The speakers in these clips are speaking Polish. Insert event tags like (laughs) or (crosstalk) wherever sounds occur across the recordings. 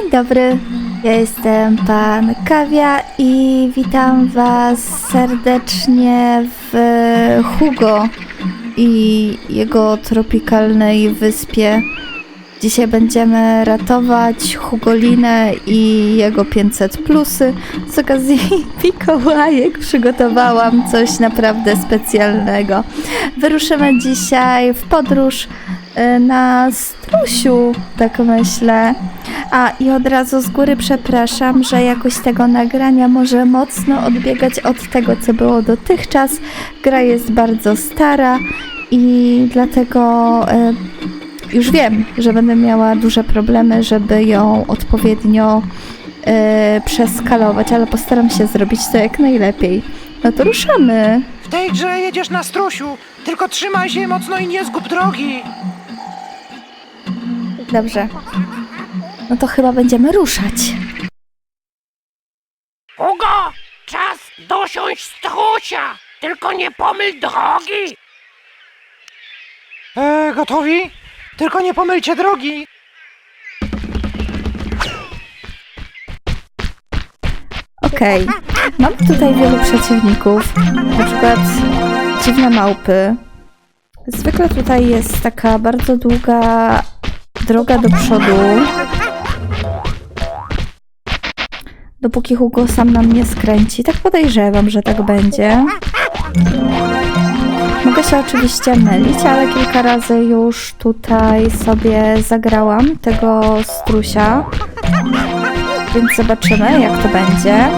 Dzień dobry, ja jestem pan Kawia i witam was serdecznie w Hugo i jego tropikalnej wyspie. Dzisiaj będziemy ratować Hugolinę i jego 500 plusy. Z okazji (laughs) Mikołajek przygotowałam coś naprawdę specjalnego. Wyruszymy dzisiaj w podróż na strusiu, tak myślę. A i od razu z góry przepraszam, że jakość tego nagrania może mocno odbiegać od tego, co było dotychczas. Gra jest bardzo stara i dlatego e, już wiem, że będę miała duże problemy, żeby ją odpowiednio e, przeskalować, ale postaram się zrobić to jak najlepiej. No to ruszamy. W tej grze jedziesz na strusiu, tylko trzymaj się mocno i nie zgub drogi. Dobrze. No to chyba będziemy ruszać. Hugo, czas dosiąść strusia! Tylko nie pomyl drogi! E, gotowi? Tylko nie pomylcie drogi. Okej. Mam tutaj wielu przeciwników. Na przykład dziwne małpy. Zwykle tutaj jest taka bardzo długa droga do przodu. Dopóki Hugo sam nam nie skręci. Tak podejrzewam, że tak będzie. Mogę się oczywiście mylić, ale kilka razy już tutaj sobie zagrałam tego strusia. Więc zobaczymy, jak to będzie.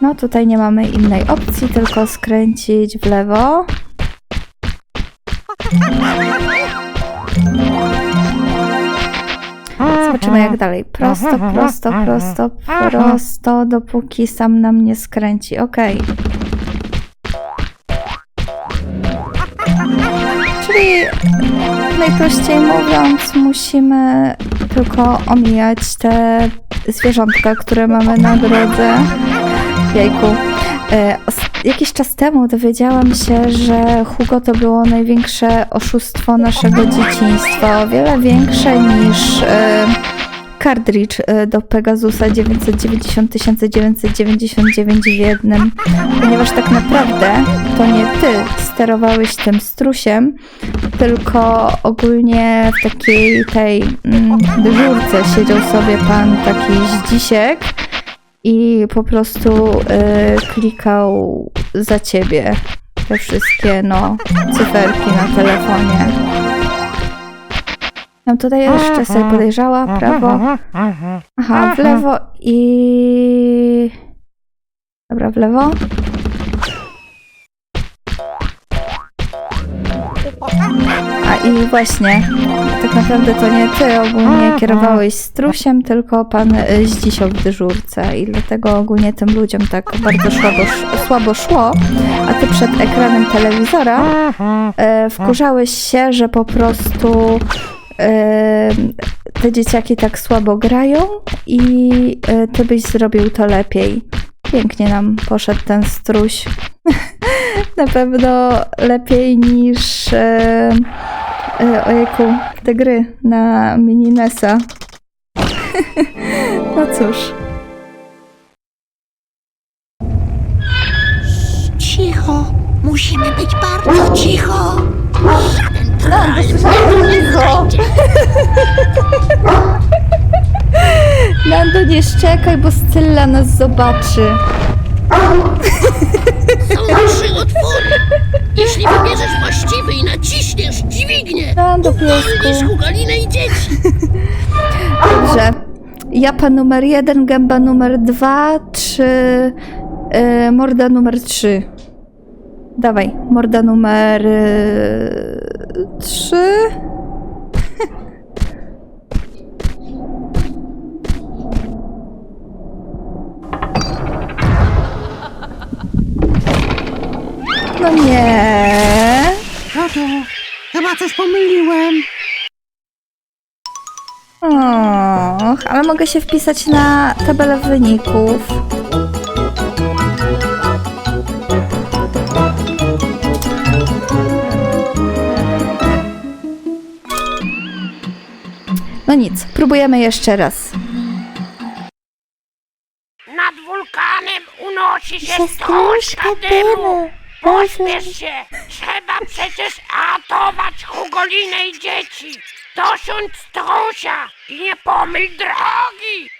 No tutaj nie mamy innej opcji, tylko skręcić w lewo. Zobaczymy jak dalej. Prosto, (laughs) prosto, prosto, prosto, dopóki sam nam nie skręci. Okej. Czyli najprościej mówiąc, musimy tylko omijać te zwierzątka, które mamy na drodze. Jejku. E, jakiś czas temu dowiedziałam się, że Hugo to było największe oszustwo naszego dzieciństwa. O wiele większe niż e, kartridż e, do Pegasusa 990 999 w jednym. Ponieważ tak naprawdę to nie ty sterowałeś tym strusiem, tylko ogólnie w takiej tej mm, dyżurce siedział sobie pan taki zdzisiek i po prostu y, klikał za ciebie te wszystkie no cyferki na telefonie. Ja tutaj jeszcze sobie podejrzała prawo. Aha, w lewo i... Dobra, w lewo. A i właśnie, tak naprawdę to nie ty ogólnie kierowałeś strusiem, tylko pan y, Zdzisio w dyżurce i dlatego ogólnie tym ludziom tak bardzo słabo, słabo szło, a ty przed ekranem telewizora e, wkurzałeś się, że po prostu e, te dzieciaki tak słabo grają i e, ty byś zrobił to lepiej. Pięknie nam poszedł ten struś. (laughs) Na pewno lepiej niż e, e, ojejku, te gry na mini NESa. (laughs) no cóż. Cicho! Musimy być bardzo cicho! Żaden troll! Cicho! (laughs) Nando, nie szczekaj, bo Scylla nas zobaczy. Są trzy otwory! Jeśli wybierzesz właściwy i naciśniesz, Nando, Uwolnisz piesku. Hugalinę i dzieci! (laughs) Dobrze. Japa numer jeden, gęba numer dwa, trzy, y, morda numer trzy. Dawaj, morda numer y, trzy. (laughs) No nie. Tato, Coś pomyliłem. Och, ale mogę się wpisać na tabelę wyników. No nic, próbujemy jeszcze raz. Nad wulkanem unosi się Przez strużka dymu. Pośpiesz się, Trzeba przecież ratować Hugolinę i dzieci! Dosiądź strusia i nie pomyl drogi!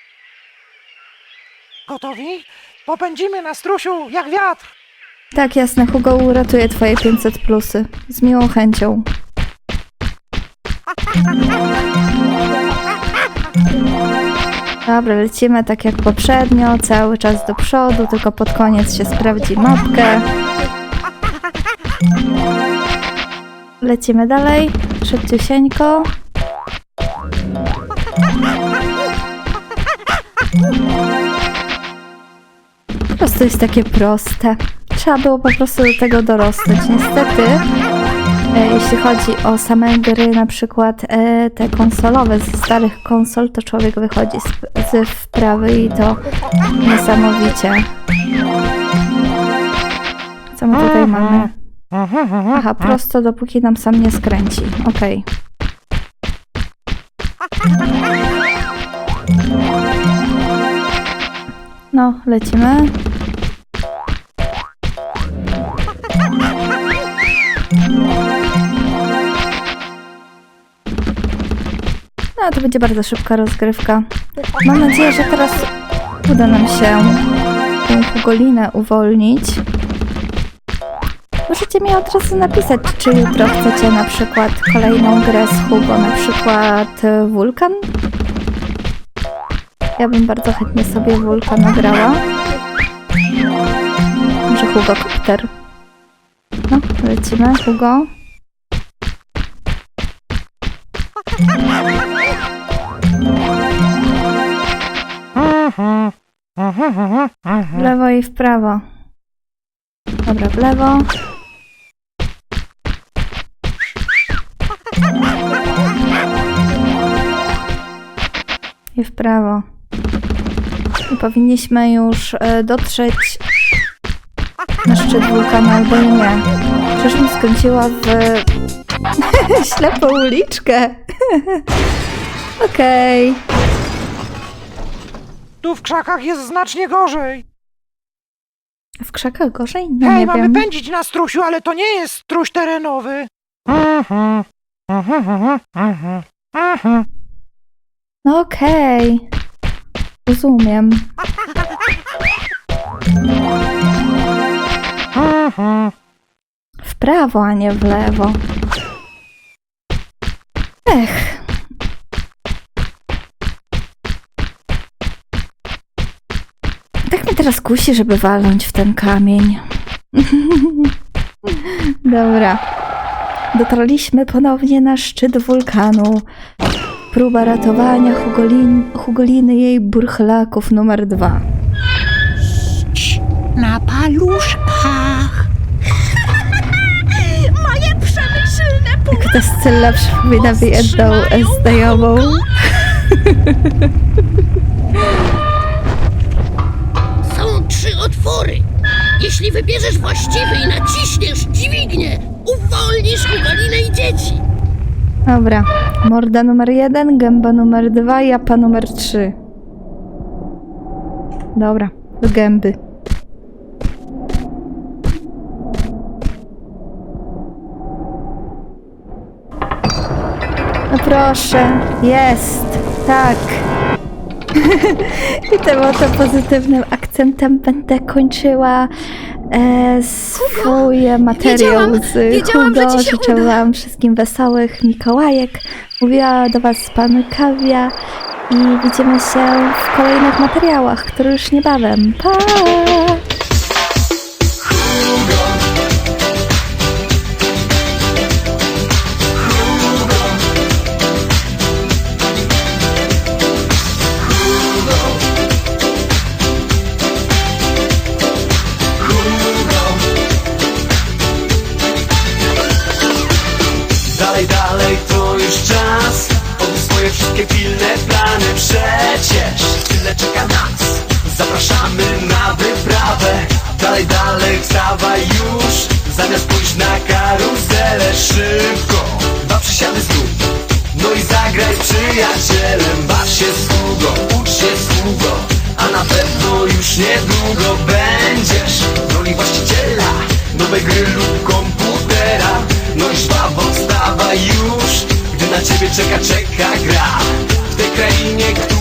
Gotowi? Popędzimy na strusiu jak wiatr. Tak, jasne, Hugo uratuje twoje 500 plusy. Z miłą chęcią. Dobra, lecimy tak jak poprzednio, cały czas do przodu, tylko pod koniec się sprawdzi mapkę. Lecimy dalej, szybciusieńko. Po prostu jest takie proste. Trzeba było po prostu do tego dorosnąć. Niestety, e, jeśli chodzi o same gry, na przykład e, te konsolowe z starych konsol, to człowiek wychodzi z, z wprawy i to niesamowicie. Co my tutaj mamy? Aha, prosto dopóki nam sam nie skręci. Okej. No, lecimy. No, to będzie bardzo szybka rozgrywka. Mam nadzieję, że teraz uda nam się tę Hugolinę uwolnić. Możecie mi od razu napisać, czy jutro chcecie na przykład kolejną grę z Hugo, na przykład e, Wulkan. Ja bym bardzo chętnie sobie Wulkan grała. Może Hugo Kopter. No, lecimy, Hugo. W lewo i w prawo. Dobra, w lewo. I w prawo. I powinniśmy już e, dotrzeć na szczyt wulkanu albo nie. Przecież mi skręciła w (laughs) ślepą uliczkę. (laughs) Okej. Tu w krzakach jest znacznie gorzej. W krzakach gorzej? No Hej, nie mamy wiem. pędzić na strusiu, ale to nie jest struś terenowy. No okej. Rozumiem. W prawo, a nie w lewo. Ech. Tak mnie teraz kusi, żeby walnąć w ten kamień. (laughs) Dobra. Dotarliśmy ponownie na szczyt wulkanu. Próba ratowania Hugolin, Hugoliny jej burchlaków numer dwa. Na paluszkach! (laughs) Moje przemyślne Jak ta scena przypomina mi jedną znajomą. Są trzy otwory. Jeśli wybierzesz właściwy i naciśniesz dźwignię, uwolnisz Hugolinę i dzieci. Dobra. Morda numer jeden, gęba numer dwa, japa numer trzy. Dobra, do gęby. No proszę, jest, tak. (laughs) I tym oto pozytywnym akcentem będę kończyła e, swój materiał wiedziałam, z wiedziałam, Hugo. Życzę uda. Wam wszystkim wesołych Mikołajek. Mówiła do Was Pan Kawia i widzimy się w kolejnych materiałach, które już niebawem. Pa! Wszystkie pilne plany Przecież. Tyle czeka nas. Zapraszamy na wyprawę. Dalej, dalej, wstawaj już. Zamiast pójść na karuzelę Szybko, dwa przysiady zrób No i zagraj z przyjacielem. Baw się z Hugo, ucz się z Hugo A na pewno już niedługo będzie będziesz w roli właściciela Nowej gry lub komputera. No i żwawo wstawaj już. Gdy na ciebie czeka, czeka gra W